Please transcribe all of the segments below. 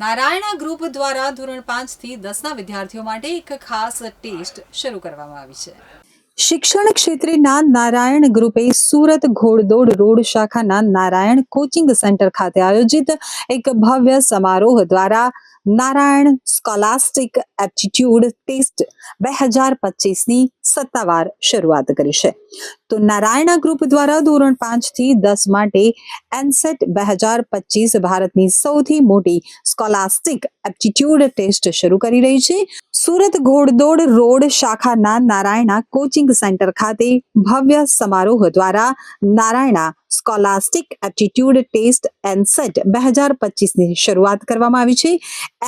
Narayana group દ્વારા ધોરણ પાંચથી દસના વિદ્યાર્થીઓ માટે એક ખાસ ટેસ્ટ શરૂ કરવામાં આવી છે. શિક્ષણ ક્ષેત્રેના નારાયણ ગ્રુપે સુરત ઘોડદોડ રોડ શાખાના નારાયણ કોચિંગ સેન્ટર ખાતે આયોજિત એક ભવ્ય સમારોહ દ્વારા નારાયણ સ્કોલાસ્ટિક એપ્ટિટ્યુડ ટેસ્ટ બે હજાર પચીસની સત્તાવાર શરૂઆત કરી છે. તો નારાયણા ગ્રુપ દ્વારા ધોરણ પાંચથી દસ માટે એનસેટ બે હજાર પચીસ ભારતની સૌથી મોટી સ્કોલાસ્ટિક એપ્ટિટ્યુડ ટેસ્ટ શરૂ કરી રહી છે. સુરત ઘોડદોડ રોડ શાખાના નારાયણા કોચિંગ સેન્ટર ખાતે ભવ્ય સમારોહ દ્વારા નારાયણા સ્કોલાસ્ટિક એપ્ટિટ્યુડ ટેસ્ટ એનસેટ બે હજાર પચીસની શરૂઆત કરવામાં આવી છે.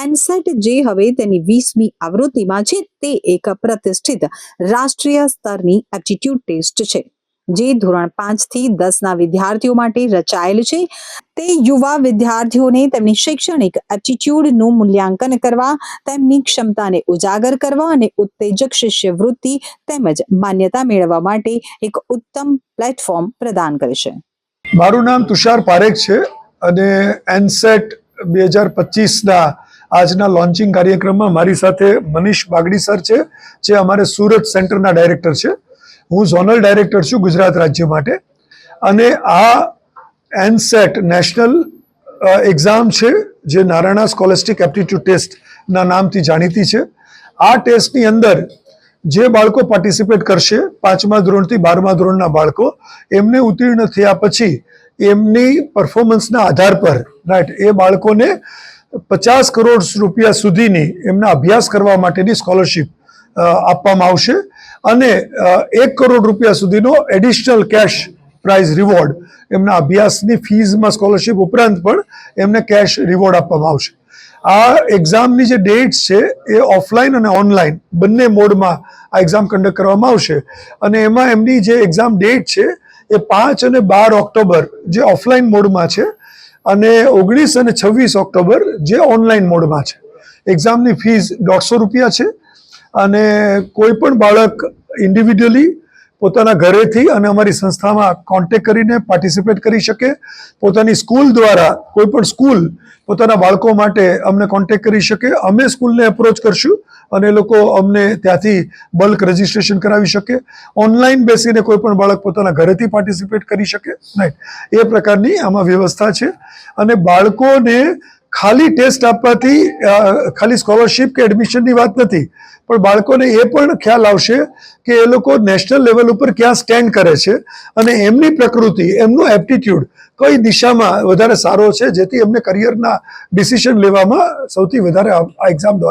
એનસેટ જે હવે તેની વીસમી આવૃત્તિમાં છે તે એક પ્રતિષ્ઠિત રાષ્ટ્રીય સ્તરની એપ્ટિટ્યુડ ટેસ્ટ છે. જે ધોરણ પાંચથી દસના વિદ્યાર્થીઓ માટે રચાયેલ છે. તે યુવા વિદ્યાર્થીઓને તેમની શૈક્ષણિક એપ્ટિટ્યુડનું મૂલ્યાંકન કરવા, તેમની ક્ષમતાને ઉજાગર કરવા અને ઉત્તેજક શિષ્યવૃત્તિ તેમજ માન્યતા મેળવવા માટે એક ઉત્તમ પ્લેટફોર્મ પ્રદાન કરે છે. મારું નામ તુષાર પારેખ છે અને એનસેટ બે હજાર પચીસના આજના લોન્ચિંગ કાર્યક્રમમાં મારી સાથે મનીષ બાગડી સર છે, જે અમારે સુરત સેન્ટરના ડાયરેક્ટર છે. હું ઝોનલ ડાયરેક્ટર છું ગુજરાત રાજ્ય માટે. અને આ એનસેટ નેશનલ એક્ઝામ છે, જે નારાયણા સ્કોલેસ્ટિક એપ્ટિટ્યુડ ટેસ્ટના નામથી જાણીતી છે. આ ટેસ્ટની અંદર જે બાળકો પાર્ટિસિપેટ કરશે, પાંચમા ધોરણથી બારમા ધોરણના બાળકો, એમને ઉત્તીર્ણ થયા પછી એમની પરફોર્મન્સના આધાર પર રાઈટ એ બાળકોને પચાસ કરોડ રૂપિયા સુધીની એમના અભ્યાસ કરવા માટેની સ્કોલરશિપ આપવામાં આવશે. અને એક કરોડ રૂપિયા સુધીનો એડિશનલ કેશ પ્રાઇઝ રિવોર્ડ એમના અભ્યાસની ફીઝમાં સ્કોલરશિપ ઉપરાંત પણ એમને કેશ રિવોર્ડ આપવામાં આવશે. આ એક્ઝામની જે ડેટ્સ છે, એ ઓફલાઈન અને ઓનલાઈન બંને મોડમાં આ એક્ઝામ કન્ડક્ટ કરવામાં આવશે. અને એમાં એમની જે એક્ઝામ ડેટ છે, એ પાંચ અને બાર ઓક્ટોબર જે ઓફલાઈન મોડમાં છે અને ઓગણીસ અને છવ્વીસ ઓક્ટોબર જે ઓનલાઈન મોડમાં છે. એક્ઝામની ફીસ દોઢસો રૂપિયા છે અને કોઈ પણ બાળક ઇન્ડિવિડ્યુઅલી પોતાના ઘરેથી અને અમારી સંસ્થામાં કોન્ટેક કરીને પાર્ટિસિપેટ કરી શકે. પોતાની સ્કૂલ દ્વારા કોઈ પણ સ્કૂલ પોતાના બાળકો માટે અમને કોન્ટેક કરી શકે. અમે સ્કૂલને એપ્રોચ કરશું અને એ લોકો અમને ત્યાંથી બલ્ક રજિસ્ટ્રેશન કરાવી શકે. ઓનલાઈન બેસીને કોઈ પણ બાળક પોતાના ઘરેથી પાર્ટિસિપેટ કરી શકે. નહીં. એ પ્રકારની આમાં વ્યવસ્થા છે. અને બાળકોને ખાલી ટેસ્ટ આપવાથી ખાલી સ્કોલરશિપ કે એડમિશનની વાત નથી, પણ બાળકોને એ પણ ખ્યાલ આવશે કે એ લોકો નેશનલ લેવલ ઉપર ક્યાં સ્ટેન્ડ કરે છે અને એમની પ્રકૃતિ, એમનું એપ્ટિટ્યૂડ કઈ દિશામાં વધારે સારો છે, જેથી એમને કરિયરના ડિસિઝન લેવામાં સૌથી વધારે આ એક્ઝામ દ્વારા